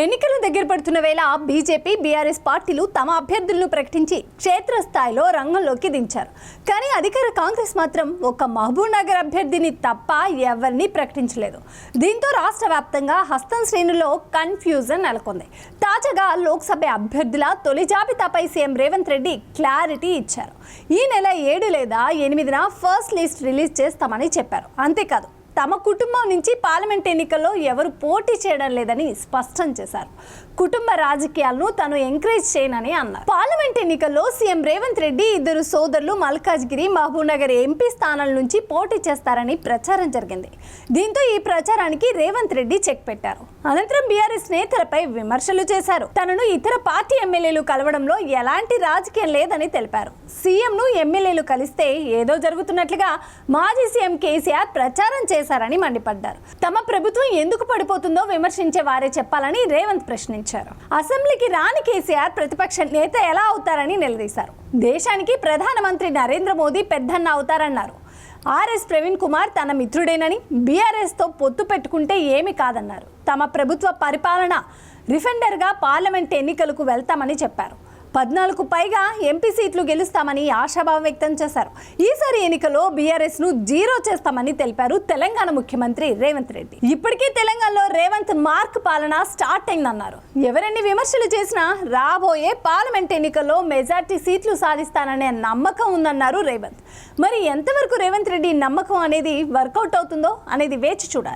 ఎన్నికలు దగ్గర పడుతున్న వేళ బీజేపీ బీఆర్ఎస్ పార్టీలు తమ అభ్యర్థులను ప్రకటించి క్షేత్రస్థాయిలో రంగంలోకి దించారు. కానీ అధికార కాంగ్రెస్ మాత్రం ఒక మహబూబ్ నగర్ అభ్యర్థిని తప్ప ఎవరిని ప్రకటించలేదు. దీంతో రాష్ట్ర వ్యాప్తంగా హస్తం శ్రేణుల్లో కన్ఫ్యూజన్ నెలకొంది. తాజాగా లోక్సభ అభ్యర్థుల తొలి జాబితాపై సీఎం రేవంత్ రెడ్డి క్లారిటీ ఇచ్చారు. ఈ నెల ఏడు లేదా ఎనిమిదిన ఫస్ట్ లిస్ట్ రిలీజ్ చేస్తామని చెప్పారు. అంతేకాదు తమ కుటుంబం నుంచి పార్లమెంట్ ఎన్నికల్లో ఎవరు పోటీ చేయడం లేదని స్పష్టం చేశారు. కుటుంబ రాజకీయాలను తాను ఎంకరేజ్ చేయనని అన్నారు. పార్లమెంట్ ఎన్నికల్లో సీఎం రేవంత్ రెడ్డి ఇద్దరు సోదరులు మల్కాజ్గిరి మహబూబ్నగర్ ఎంపీ స్థానాల నుంచి పోటీ చేస్తారని ప్రచారం జరిగింది. దీంతో ఈ ప్రచారానికి రేవంత్ రెడ్డి చెక్ పెట్టారు. అనంతరం బీఆర్ఎస్ నేతలపై విమర్శలు చేశారు. తనను ఇతర పార్టీ ఎమ్మెల్యేలు కలవడంలో ఎలాంటి రాజకీయం లేదని తెలిపారు. సీఎంను ఎమ్మెల్యేలు కలిస్తే ఏదో జరుగుతున్నట్లుగా మాజీ సీఎం కేసీఆర్ ప్రచారం చేశారని మండిపడ్డారు. తమ ప్రభుత్వం ఎందుకు పడిపోతుందో విమర్శించే వారే చెప్పాలని రేవంత్ ప్రశ్నించారు. అసెంబ్లీకి రాని కేసీఆర్ ప్రతిపక్ష నేత ఎలా అవుతారని నిలదీశారు. దేశానికి ప్రధానమంత్రి నరేంద్ర మోదీ పెద్దన్న అవుతారన్నారు. ఆర్ఎస్ ప్రవీణ్ కుమార్ తన మిత్రుడేనని బీఆర్ఎస్తో పొత్తు పెట్టుకుంటే ఏమీ కాదన్నారు. తమ ప్రభుత్వ పరిపాలన రిఫెండర్గా పార్లమెంట్ ఎన్నికలకు వెళ్తామని చెప్పారు. పద్నాలుగు పైగా ఎంపీ సీట్లు గెలుస్తామని ఆశాభావం వ్యక్తం చేశారు. ఈసారి ఎన్నికలో బీఆర్ఎస్ను జీరో చేస్తామని తెలిపారు తెలంగాణ ముఖ్యమంత్రి రేవంత్ రెడ్డి. ఇప్పటికే తెలంగాణలో రేవంత్ మార్క్ పాలన స్టార్ట్ అయిందన్నారు. ఎవరెన్ని విమర్శలు చేసినా రాబోయే పార్లమెంట్ ఎన్నికల్లో మెజార్టీ సీట్లు సాధిస్తాననే నమ్మకం ఉందన్నారు రేవంత్. మరి ఎంతవరకు రేవంత్ రెడ్డి నమ్మకం అనేది వర్కౌట్ అవుతుందో అనేది వేచి చూడాలి.